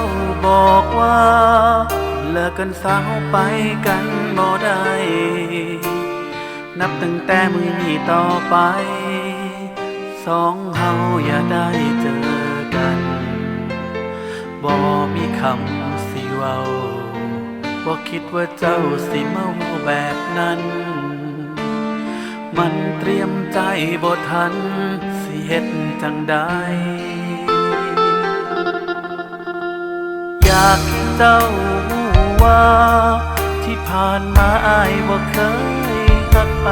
าบอกันสาวไปกันบ่ได้ นับตั้งแต่มือนี้ต่อไป สองเฮาอย่าได้เจอกันบ่มีคำสิเว้าบ่คิดว่าเจ้าสิเมาแบบนั้น มันเตรียมใจบ่ทันสิเฮ็ดจังได้ อยากเจ้าว่า ที่ผ่านมาอายบ่เคยหักไป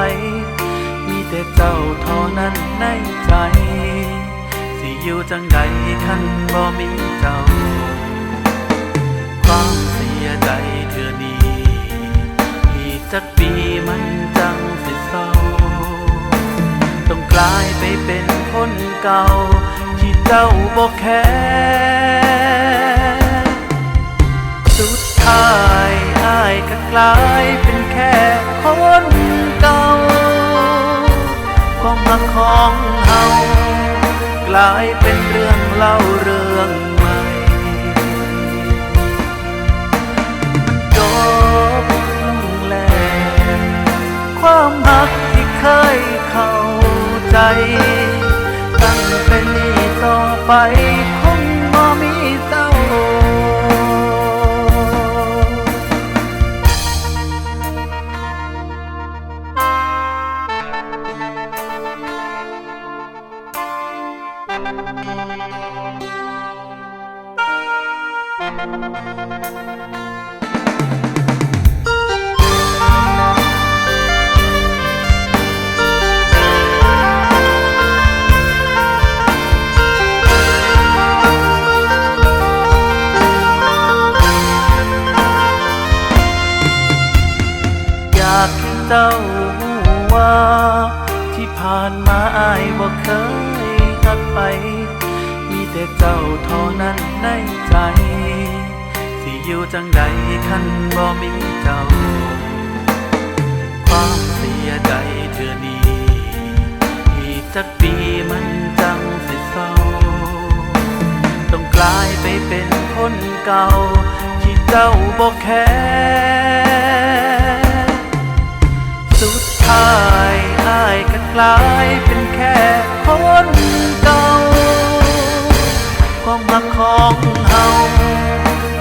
มีแต่เจ้าเท่านั้นในใจ สิอยู่จังใดคันบ่มีเจ้า ความเสียใจเธอนี้อีกจักปีมันจังสิเศร้า ต้องกลายไปเป็นคนเก่า ที่เจ้าบอกแค่ ลายเป็นแค่คนเก่าความรักของเฮากลายเป็นเรื่องเล่าเรื่องใหม่จบลงแล้วความรักที่เคยเข้าใจ ตั้งแต่นี้ต่อไป อยากให้เจ้าว่าที่ผ่านมาอายบ่เคย ไป มีแต่เจ้าเท่านั้นในใจ สิอยู่จังใดคันบ่มีเจ้า ความเสียใจเธอนี้อีกจักปีมันจังสิเศร้า ต้องกลายไปเป็นคนเก่า ที่เจ้าบอกแค่สุดท้ายอายก็กลายเป็นแค่คนเก่า ความรักของเฮา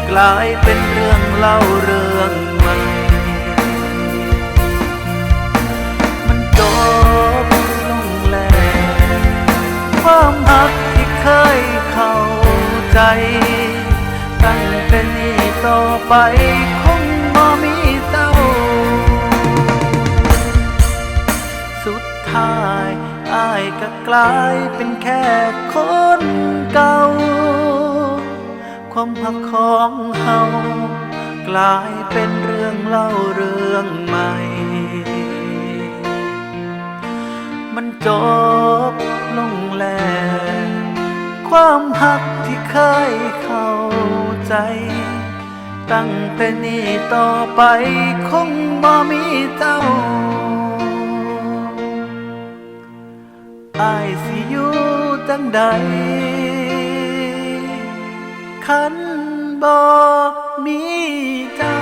กลายเป็นเรื่องเล่าเรื่องใหม่ มันจบลงแล้วความรักที่เคยเข้าใจ ตั้งแต่นี้ต่อไปคงบ่มีเจ้า สุดท้ายอายก็กลายเป็นแค่คน ความหักของเฮากลายเป็นเรื่องเล่าเรื่องใหม่ มันจบลงแล้ว ความหักที่เคยเข้าใจ ตั้งแต่นี้ต่อไปคงบ่มีเจ้าอายสิอยู่จังใด คันบ่มีเจ้า